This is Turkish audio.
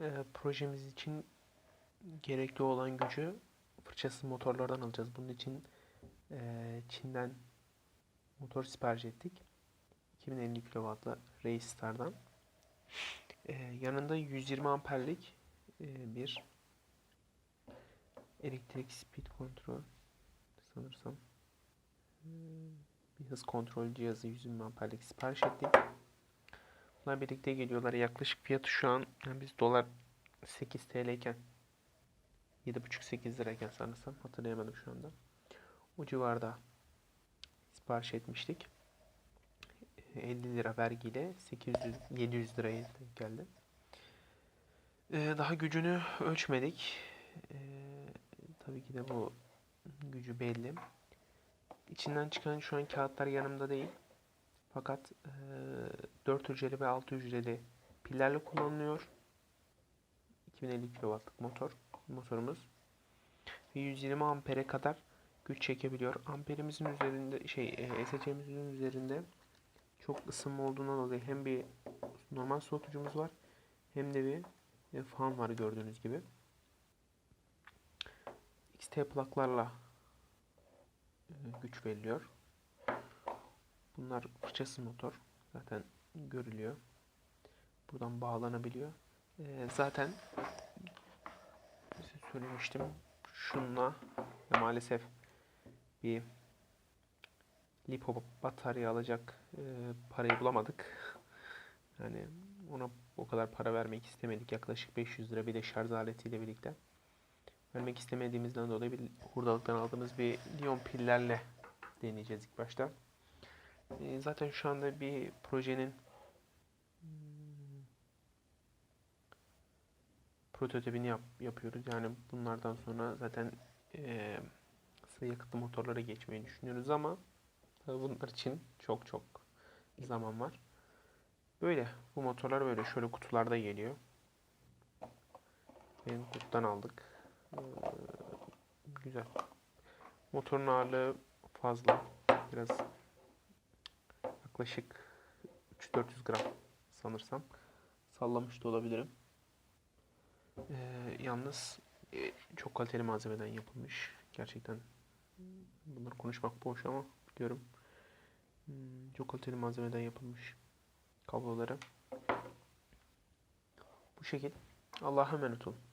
e, projemiz için gerekli olan gücü fırçasız motorlardan alacağız. Bunun için e, Çin'den motor sipariş ettik. 2050 kW'lı Raystar'dan. E, yanında 120 amperlik e, bir elektrik speed kontrol sanırsam e, bir hız kontrol cihazı 120 amperlik sipariş ettik. Bunlar birlikte geliyorlar. Yaklaşık fiyatı şu an yani biz dolar 8 TL iken 7,5-8 lirayken sanırsam hatırlayamadım şu anda. O civarda sipariş etmiştik. 50 lira vergiyle 800 700 liraya geldi. Ee, daha gücünü ölçmedik. Ee, tabii ki de bu gücü belli. İçinden çıkan şu an kağıtlar yanımda değil. Fakat e, 4 hücreli ve 6 hücreli pillerle kullanılıyor. 2050 kW'lık motor motorumuz. Ve 120 ampere kadar güç çekebiliyor. Amperimizin üzerinde şey e, SC'mizin üzerinde çok ısınma olduğundan dolayı hem bir normal soğutucumuz var hem de bir e, fan var gördüğünüz gibi. XT plaklarla e, güç veriliyor. Bunlar fırçasız motor. Zaten görülüyor. Buradan bağlanabiliyor. Ee, zaten söylemiştim. Şunla maalesef bir lipo batarya alacak e, parayı bulamadık. Yani ona o kadar para vermek istemedik. Yaklaşık 500 lira bir de şarj aletiyle birlikte. Vermek istemediğimizden dolayı bir hurdalıktan aldığımız bir liyon pillerle deneyeceğiz ilk başta. E, zaten şu anda bir projenin prototipini yap, yapıyoruz. Yani bunlardan sonra zaten e, sıvı yakıtlı motorlara geçmeyi düşünüyoruz ama bunlar için çok çok zaman var. Böyle. Bu motorlar böyle şöyle kutularda geliyor. Benim kutudan aldık. Ee, güzel. Motorun ağırlığı fazla. Biraz yaklaşık 300-400 gram sanırsam. Sallamış da olabilirim. Ee, yalnız e, çok kaliteli malzemeden yapılmış. Gerçekten bunları konuşmak boş ama biliyorum. Hmm, çok kaliteli malzemeden yapılmış kabloları. Bu şekil. Allah'a emanet olun.